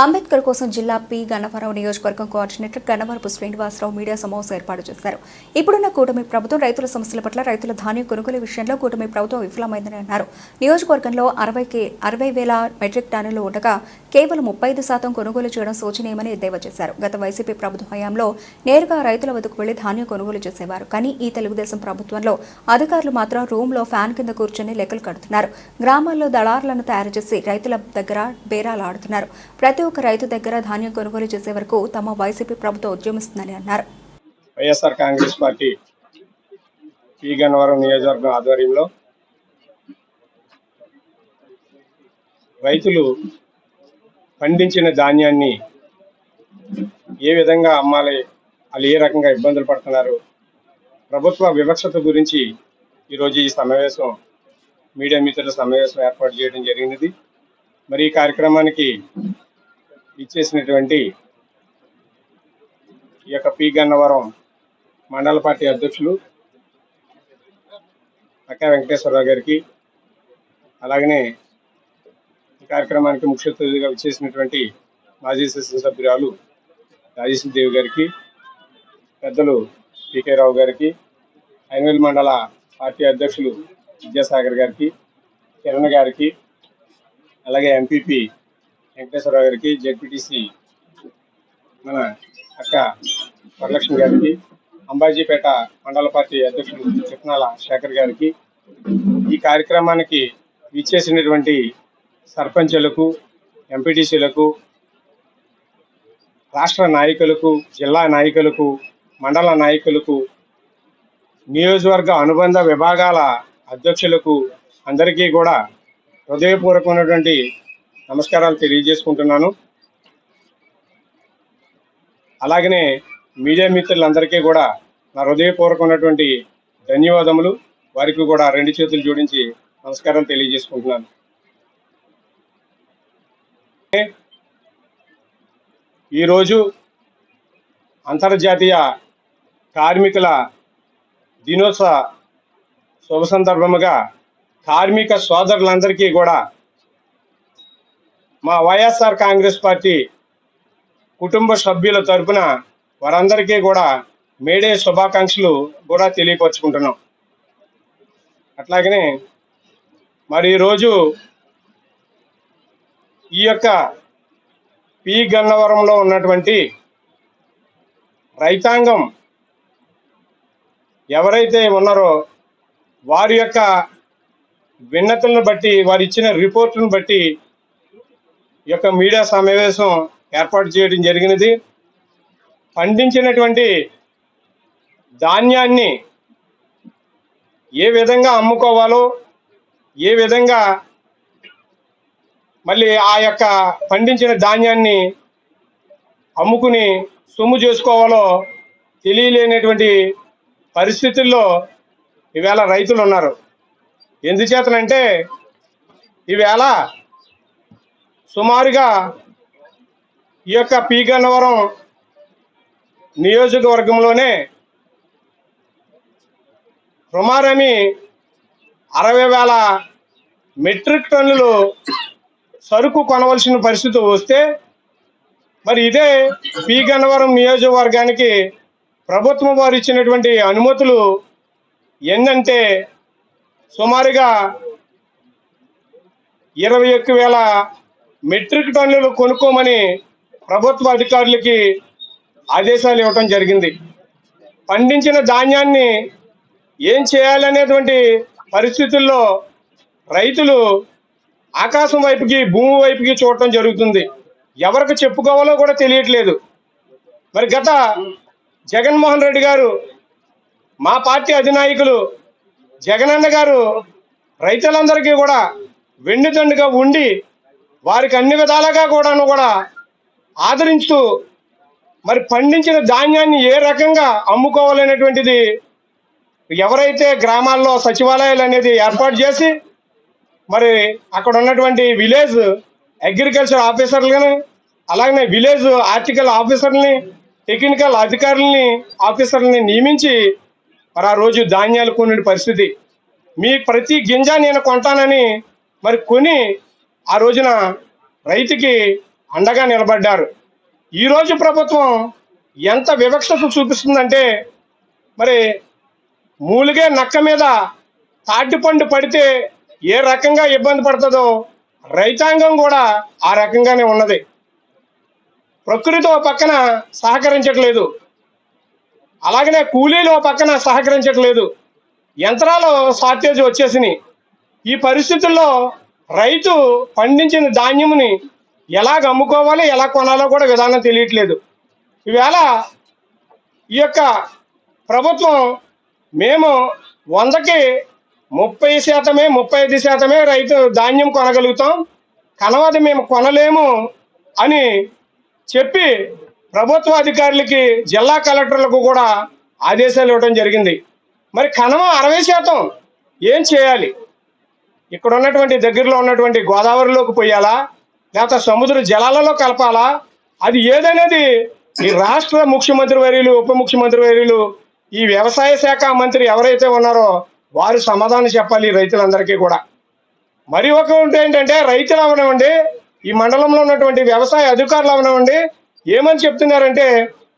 అంబేద్కర్ కోసం జిల్లా పి గన్నవరం నియోజకవర్గం కోఆర్డినేటర్ గన్నవరపు శ్రీనివాసరావు మీడియా సమావేశం ఏర్పాటు చేశారు. ఇప్పుడున్న కూటమి ప్రభుత్వం రైతుల సమస్యల పట్ల రైతుల ధాన్యం కొనుగోలు విషయంలో కూటమి ప్రభుత్వం విఫలమైందని అన్నారు. నియోజకవర్గంలో అరవైకి అరవై వేల మెట్రిక్ టన్నులు ఉండగా కేవలం ముప్పై ఐదు శాతం కొనుగోలు చేయడం శోచనీయమని ఎద్దేవా చేశారు. గత వైసీపీ ప్రభుత్వ హయాంలో నేరుగా రైతుల వద్దకు వెళ్ళి ధాన్యం కొనుగోలు చేసేవారు. కానీ ఈ తెలుగుదేశం ప్రభుత్వంలో అధికారులు మాత్రం రూమ్లో ఫ్యాన్ కింద కూర్చొని లెక్కలు కడుతున్నారు. గ్రామాల్లో దళారులను తయారు చేసి రైతుల దగ్గర బేరాలు ఆడుతున్నారు. ప్రతి ఒక్క రైతు దగ్గర ధాన్యం కొనుగోలు చేసే వరకు తమ వైసీపీ ప్రభుత్వం ఉద్యమిస్తుందని అన్నారు. YSR Congress party P Gannavaram నియోజకవర్గం ఆధ్వర్యంలో రైతులు పండించిన ధాన్యాన్ని ఏ విధంగా అమ్మాలి? వాళ్ళు ఏ రకంగా ఇబ్బందులు పడుతున్నారు? ప్రభుత్వ వివక్షత గురించి ఈరోజు ఈ సమావేశం మీడియా మిత్రుల సమావేశం ఏర్పాటు చేయడం జరిగినది. మరి ఈ కార్యక్రమానికి ఇచ్చేసినటువంటి ఈ యొక్క పి. గన్నవరం మండల పార్టీ అధ్యక్షులు అక్క వెంకటేశ్వరరావు గారికి అలాగనే కార్యక్రమానికి ముఖ్య అతిథిగా విచ్చేసినటువంటి మాజీ శాసనసభ్యురాలు రాజేశ్వరి దేవి గారికి పెద్దలు పికే రావు గారికి ఐనవేల్ మండల పార్టీ అధ్యక్షులు విద్యాసాగర్ గారికి కిరణ్ గారికి అలాగే ఎంపీపీ వెంకటేశ్వరరావు గారికి జెడ్పీటీసీ మన అక్క వరలక్ష్మి గారికి అంబాజీపేట మండల పార్టీ అధ్యక్షులు చిట్నాల శేఖర్ గారికి ఈ కార్యక్రమానికి విచ్చేసినటువంటి సర్పంచులకు ఎంపీటీసీలకు రాష్ట్ర నాయకులకు జిల్లా నాయకులకు మండల నాయకులకు నియోజకవర్గ అనుబంధ విభాగాల అధ్యక్షులకు అందరికీ కూడా హృదయపూర్వకమైనటువంటి నమస్కారాలు తెలియజేసుకుంటున్నాను. అలాగనే మీడియా మిత్రులందరికీ కూడా నా హృదయపూర్వకమైనటువంటి ధన్యవాదములు. వారికి కూడా రెండు చేతులు జోడించి నమస్కారం తెలియజేసుకుంటున్నాను. ఈరోజు అంతర్జాతీయ కార్మికుల దినోత్సవ శుభ సందర్భముగా కార్మిక సోదరులందరికీ కూడా మా వైఎస్ఆర్ కాంగ్రెస్ పార్టీ కుటుంబ సభ్యుల తరపున వారందరికీ కూడా మేడే శుభాకాంక్షలు కూడా తెలియపరుచుకుంటున్నాం. అట్లాగనే మరి ఈరోజు ఈ యొక్క పి గన్నవరంలో ఉన్నటువంటి రైతాంగం ఎవరైతే ఉన్నారో వారి యొక్క విన్నతులను బట్టి వారు ఇచ్చిన రిపోర్టును బట్టి ఈ యొక్క మీడియా సమావేశం ఏర్పాటు చేయడం జరిగినది. పండించినటువంటి ధాన్యాన్ని ఏ విధంగా అమ్ముకోవాలో ఏ విధంగా మళ్ళీ ఆ యొక్క పండించిన ధాన్యాన్ని అమ్ముకుని సొమ్ము చేసుకోవాలో తెలియలేనటువంటి పరిస్థితుల్లో ఈవేళ రైతులు ఉన్నారు. ఎందుచేతనంటే ఈవేళ సుమారుగా ఈ యొక్క పీగన్నవరం నియోజకవర్గంలోనే సుమారని అరవై వేల మెట్రిక్ టన్నులు సరుకు కొనవలసిన పరిస్థితి వస్తే మరి ఇదే పి గన్నవరం నియోజకవర్గానికి ప్రభుత్వం వారు ఇచ్చినటువంటి అనుమతులు ఏంటంటే సుమారుగా ఇరవై ఒక్క వేల మెట్రిక్ టన్నులు కొనుక్కోమని ప్రభుత్వ అధికారులకి ఆదేశాలు ఇవ్వటం జరిగింది. పండించిన ధాన్యాన్ని ఏం చేయాలనేటువంటి పరిస్థితుల్లో రైతులు ఆకాశం వైపుకి భూమి వైపుకి చూడటం జరుగుతుంది. ఎవరికి చెప్పుకోవాలో కూడా తెలియట్లేదు. మరి గత జగన్మోహన్ రెడ్డి గారు మా పార్టీ అధినాయకులు జగనన్న గారు రైతులందరికీ కూడా వెన్నుదండుగా ఉండి వారికి అన్ని విధాలుగా కూడాను కూడా ఆదరించుతూ మరి పండించిన ధాన్యాన్ని ఏ రకంగా అమ్ముకోవాలనేటువంటిది ఎవరైతే గ్రామాల్లో సచివాలయాలు అనేది ఏర్పాటు చేసి మరి అక్కడ ఉన్నటువంటి విలేజ్ అగ్రికల్చర్ ఆఫీసర్లను అలాగనే విలేజ్ ఆర్టికల్ ఆఫీసర్ని టెక్నికల్ అధికారులని ఆఫీసర్లని నియమించి మరి ఆ రోజు ధాన్యాలు కొనే పరిస్థితి. మీ ప్రతి గింజ నేను కొంటానని మరి కొని ఆ రోజున రైతుకి అండగా నిలబడ్డారు. ఈరోజు ప్రభుత్వం ఎంత వివక్షత చూపిస్తుందంటే మరి మూలిగే నక్క మీద తాటిపండు పడితే ఏ రకంగా ఇబ్బంది పడుతుందో రైతాంగం కూడా ఆ రకంగానే ఉన్నది. ప్రకృతితో పక్కన సహకరించట్లేదు. అలాగనే కూలీలు పక్కన సహకరించట్లేదు. యంత్రాలు షార్టేజ్ వచ్చేసినాయి. ఈ పరిస్థితుల్లో రైతు పండించిన ధాన్యముని ఎలాగ అమ్ముకోవాలి ఎలా కొనాలో కూడా విధానం తెలియట్లేదు. ఈవేళ ఈ యొక్క ప్రభుత్వం మేము వందకి ముప్పై శాతమే ముప్పై ఐదు శాతమే రైతు ధాన్యం కొనగలుగుతాం. కనవది మేము కొనలేము అని చెప్పి ప్రభుత్వ అధికారులకి జిల్లా కలెక్టర్లకు కూడా ఆదేశాలు ఇవ్వడం జరిగింది. మరి కనవ అరవై శాతం ఏం చేయాలి? ఇక్కడ ఉన్నటువంటి దగ్గరలో ఉన్నటువంటి గోదావరిలోకి పోయాలా? లేకపోతే సముద్ర జలాలలో కలపాలా? అది ఏదనేది ఈ రాష్ట్ర ముఖ్యమంత్రి వర్యులు ఉప ముఖ్యమంత్రి వర్యులు ఈ వ్యవసాయ శాఖ మంత్రి ఎవరైతే ఉన్నారో వారు సమాధానం చెప్పాలి రైతులందరికీ కూడా. మరి ఒకటి ఏంటంటే రైతులు అవనివ్వండి ఈ మండలంలో ఉన్నటువంటి వ్యవసాయ అధికారులు అవనివ్వండి ఏమని చెప్తున్నారంటే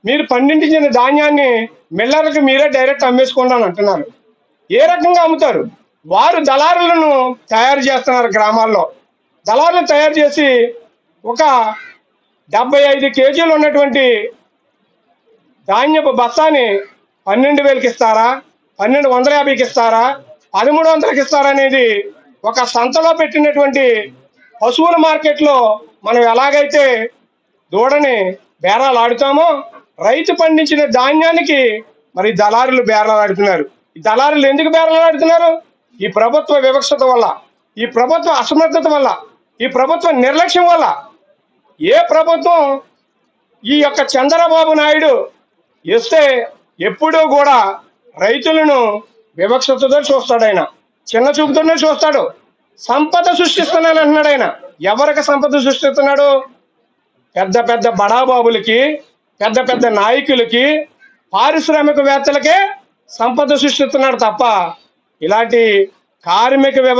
మీరు పండించిన ధాన్యాన్ని మిల్లర్లకు మీరే డైరెక్ట్ అమ్మేసుకోండి అని అంటున్నారు. ఏ రకంగా అమ్ముతారు? వారు దళారులను తయారు చేస్తున్నారు గ్రామాల్లో. దళారులు తయారు చేసి ఒక డెబ్బై ఐదు కేజీలు ఉన్నటువంటి ధాన్యపు బస్తాని పన్నెండు వేలకి ఇస్తారా? పన్నెండు వందల యాభైకి ఇస్తారా? పదమూడు వందలకి ఇస్తారా అనేది ఒక సంతలో పెట్టినటువంటి పశువుల మార్కెట్లో మనం ఎలాగైతే దూడని బేరాలు ఆడుతామో రైతు పండించిన ధాన్యానికి మరి దళారులు బేరాలు ఆడుతున్నారు ఈ దళారులు ఎందుకు బేరాలు ఆడుతున్నారు ఈ ప్రభుత్వ వివక్షత వల్ల ఈ ప్రభుత్వ అసమర్థత వల్ల ఈ ప్రభుత్వ నిర్లక్ష్యం వల్ల. ఏ ప్రభుత్వం ఈ యొక్క చంద్రబాబు నాయుడు ఇస్తే ఎప్పుడూ కూడా రైతులను వివక్షతతో చూస్తాడు ఆయన. చిన్న చూపుతోనే చూస్తాడు. సంపద సృష్టిస్తున్నాను అంటున్నాడు ఆయన. ఎవరికి సంపద సృష్టిస్తున్నాడు? పెద్ద పెద్ద బడాబాబులకి పెద్ద పెద్ద నాయకులకి పారిశ్రామికవేత్తలకే సంపద సృష్టిస్తున్నాడు తప్ప ఇలాంటి కార్మిక వ్యవస్థ